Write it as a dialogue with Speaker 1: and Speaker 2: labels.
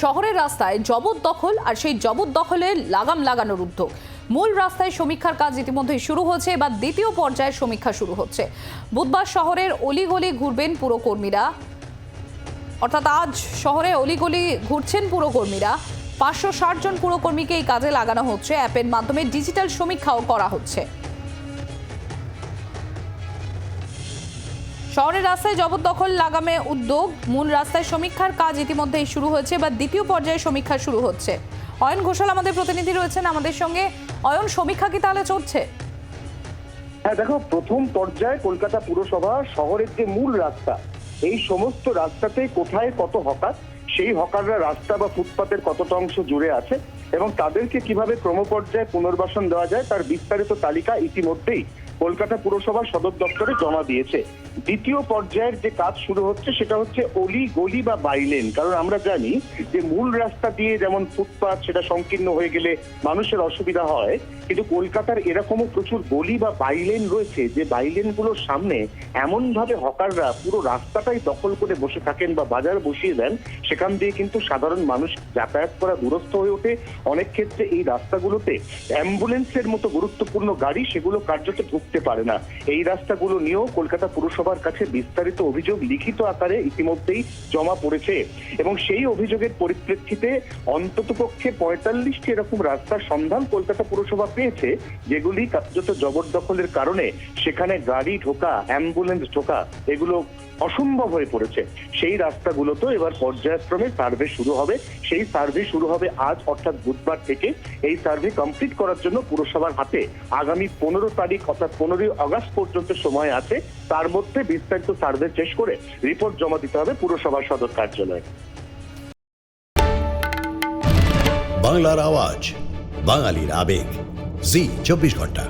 Speaker 1: শহরের রাস্তায় জবরদখল আর সেই জবরদখলে লাগাম লাগানোর উদ্যোগ। মূল রাস্তায় সমীক্ষার কাজ ইতিমধ্যেই শুরু হচ্ছে এবার দ্বিতীয় পর্যায়ে সমীক্ষা শুরু হচ্ছে। বুধবার শহরের অলিগলি ঘুরবেন পুরকর্মীরা। অর্থাৎ আজ শহরে অলিগলি ঘুরছেন পুরকর্মীরা। পাঁচশো ষাট জন পুরকর্মীকে এই কাজে লাগানো হচ্ছে, অ্যাপের মাধ্যমে ডিজিটাল সমীক্ষাও করা হচ্ছে। শহরের রাস্তায় জবরদখল লাগামে উদ্যোগ। মূল রাস্তায় সমীক্ষার কাজ ইতিমধ্যেই শুরু হয়েছে বা দ্বিতীয় পর্যায়ে সমীক্ষা শুরু হচ্ছে। অয়ন ঘোষাল আমাদের প্রতিনিধি রয়েছেন আমাদের সঙ্গে। অয়ন, সমীক্ষা কি তাহলে চলছে?
Speaker 2: হ্যাঁ দেখো, প্রথম পর্যায়ে কলকাতা পুরসভা শহরের যে মূল রাস্তা, এই সমস্ত রাস্তাতে কোথায় কত হকার, সেই হকাররা রাস্তা বা ফুটপাতের কতটা অংশ জুড়ে আছে এবং তাদেরকে কীভাবে ক্রমপর্যায়ে পুনর্বাসন দেওয়া যায়, তার বিস্তারিত তালিকা ইতিমধ্যেই কলকাতা পুরসভা সদর দপ্তরে জমা দিয়েছে। দ্বিতীয় পর্যায়ের যে কাজ শুরু হচ্ছে, সেটা হচ্ছে অলি গলি বা বাইলেন। কারণ আমরা জানি যে মূল রাস্তা দিয়ে যেমন ফুটপাত, সেটা সংকীর্ণ হয়ে গেলে মানুষের অসুবিধা হয়। কিন্তু কলকাতার এরকমও প্রচুর গলি বা বাইলেন রয়েছে, যে বাইলেনগুলোর সামনে এমন ভাবে হকাররা পুরো রাস্তাটাই দখল করে বসে থাকেন বা বাজার বসিয়ে দেন, সেখান দিয়ে কিন্তু সাধারণ মানুষ যাতায়াত করা দূরস্থ হয়ে ওঠে। অনেক ক্ষেত্রে এই রাস্তাগুলোতে অ্যাম্বুলেন্সের মতো গুরুত্বপূর্ণ গাড়ি, সেগুলো কার্যত ঢুকতে পারে না। এই রাস্তাগুলো নিয়েও কলকাতা পুরসভার কাছে বিস্তারিত অভিযোগ লিখিত আকারে ইতিমধ্যেই জমা পড়েছে এবং সেই অভিযোগের পরিপ্রেক্ষিতে অন্ততপক্ষে পঁয়তাল্লিশটি এরকম রাস্তার সন্ধান কলকাতা পুরসভা পেয়েছে, যেগুলি কার্যত জবরদখলের কারণে সেখানে গাড়ি ঢোকা, অ্যাম্বুলেন্স ঢোকা, এগুলো অসম্ভব হয়ে পড়েছে। সেই রাস্তাগুলো তো এবার পর্যায়ক্রমে সার্ভে শুরু হবে। সেই সার্ভে শুরু হবে আজ, অর্থাৎ বুধবার থেকে। এই সার্ভে কমপ্লিট করার জন্য পুরসভার হাতে আগামী পনেরো তারিখ, অর্থাৎ পনেরোই আগস্ট পর্যন্ত সময় আছে, তার মধ্যে বিস্তারিত সার্ভে শেষ করে রিপোর্ট জমা দিতে হবে পুরসভার সদর কার্যালয়ে।
Speaker 3: বাংলার আওয়াজ, বাঙালির আবেগ। জি, চব্বিশ ঘণ্টা।